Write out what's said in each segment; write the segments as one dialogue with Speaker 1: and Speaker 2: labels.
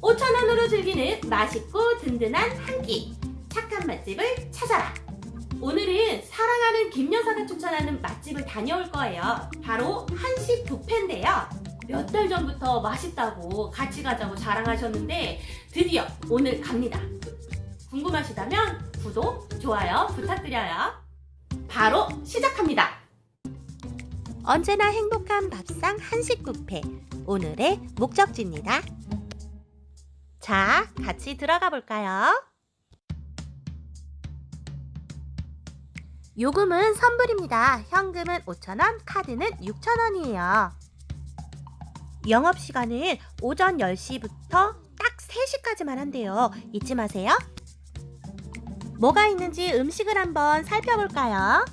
Speaker 1: 오천원으로 즐기는 맛있고 든든한 한 끼. 착한 맛집을 찾아라. 오늘은 사랑하는 김 여사가 추천하는 맛 집을 다녀올 거예요. 바로 한식 뷔페인데요. 몇 달 전부터 맛있다고 같이 가자고 자랑하셨는데 드디어 오늘 갑니다. 궁금하시다면 구독, 좋아요 부탁드려요. 바로 시작합니다.
Speaker 2: 언제나 행복한 밥상 한식 뷔페 오늘의 목적지입니다. 자, 같이 들어가 볼까요? 요금은 선불입니다. 현금은 5,000원, 카드는 6,000원이에요. 영업시간은 오전 10시부터 딱 3시까지만 한대요. 잊지 마세요. 뭐가 있는지 음식을 한번 살펴볼까요?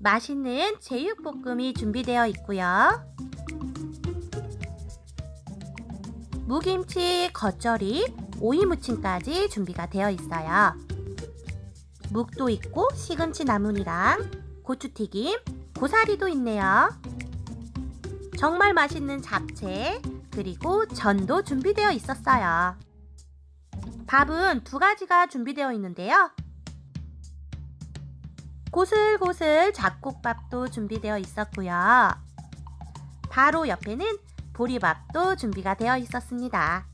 Speaker 2: 맛있는 제육볶음이 준비되어 있고요. 무김치, 겉절이, 오이무침까지 준비가 되어 있어요. 묵도 있고 시금치 나물이랑 고추튀김, 고사리도 있네요. 정말 맛있는 잡채, 그리고 전도 준비되어 있었어요. 밥은 두 가지가 준비되어 있는데요. 고슬고슬 잡곡밥도 준비되어 있었고요. 바로 옆에는 보리밥도 준비가 되어 있었습니다.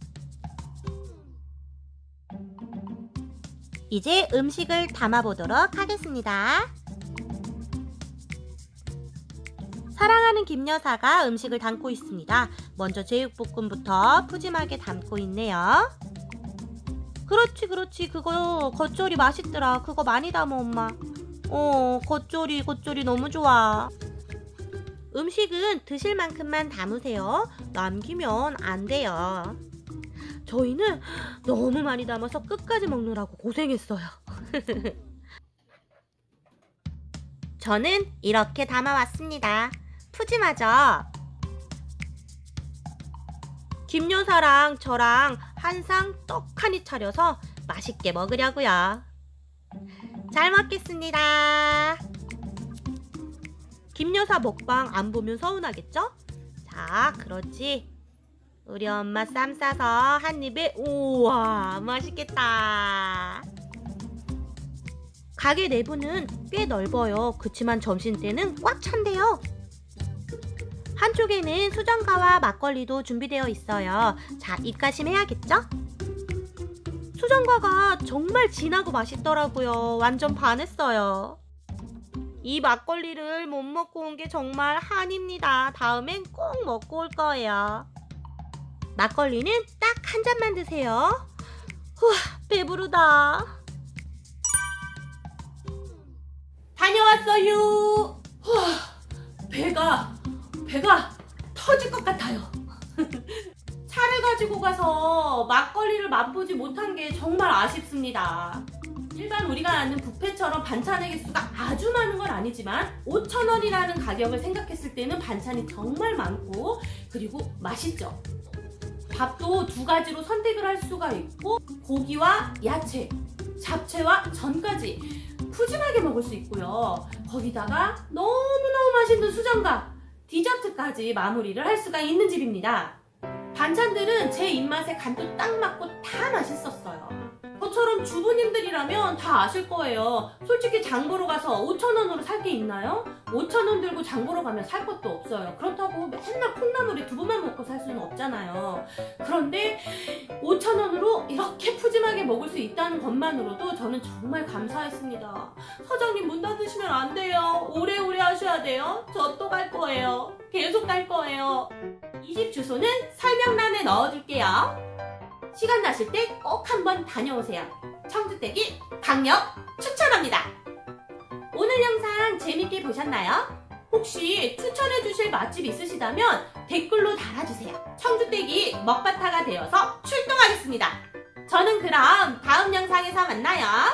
Speaker 2: 이제 음식을 담아보도록 하겠습니다. 사랑하는 김여사가 음식을 담고 있습니다. 먼저 제육볶음부터 푸짐하게 담고 있네요. 그렇지, 그렇지. 그거 겉절이 맛있더라. 그거 많이 담아, 엄마. 어, 겉절이, 겉절이 너무 좋아. 음식은 드실 만큼만 담으세요. 남기면 안 돼요. 저희는 너무 많이 담아서 끝까지 먹느라고 고생했어요. 저는 이렇게 담아왔습니다. 푸짐하죠? 김 여사랑 저랑 한상 떡하니 차려서 맛있게 먹으려고요. 잘 먹겠습니다. 김 여사 먹방 안 보면 서운하겠죠? 자, 그렇지. 우리 엄마 쌈 싸서 한 입에 우와 맛있겠다. 가게 내부는 꽤 넓어요. 그치만 점심때는 꽉 찬대요. 한쪽에는 수정과와 막걸리도 준비되어 있어요. 자, 입가심 해야겠죠? 수정과가 정말 진하고 맛있더라고요. 완전 반했어요. 이 막걸리를 못 먹고 온 게 정말 한입니다. 다음엔 꼭 먹고 올 거예요. 막걸리는 딱 한 잔만 드세요. 우와, 배부르다.
Speaker 1: 다녀왔어요. 와, 배가 배가 터질 것 같아요. 차를 가지고 가서 막걸리를 맛보지 못한 게 정말 아쉽습니다. 일반 우리가 아는 뷔페처럼 반찬의 개수가 아주 많은 건 아니지만 5,000원이라는 가격을 생각했을 때는 반찬이 정말 많고 그리고 맛있죠. 밥도 두 가지로 선택을 할 수가 있고 고기와 야채, 잡채와 전까지 푸짐하게 먹을 수 있고요. 거기다가 너무너무 맛있는 수정과 디저트까지 마무리를 할 수가 있는 집입니다. 반찬들은 제 입맛에 간도 딱 맞고 다 주부님들이라면 다 아실 거예요. 솔직히 장 보러 가서 5,000원으로 살 게 있나요? 5,000원 들고 장 보러 가면 살 것도 없어요. 그렇다고 맨날 콩나물에 두부만 먹고 살 수는 없잖아요. 그런데 5,000원으로 이렇게 푸짐하게 먹을 수 있다는 것만으로도 저는 정말 감사했습니다. 사장님 문 닫으시면 안 돼요. 오래오래 하셔야 돼요. 저 또 갈 거예요. 계속 갈 거예요. 이 집 주소는 설명란에 넣어둘게요. 시간 나실 때 꼭 한번 다녀오세요. 청주댁이 강력 추천합니다. 오늘 영상 재밌게 보셨나요? 혹시 추천해 주실 맛집 있으시다면 댓글로 달아주세요. 청주댁이 먹바타가 되어서 출동하겠습니다. 저는 그럼 다음 영상에서 만나요.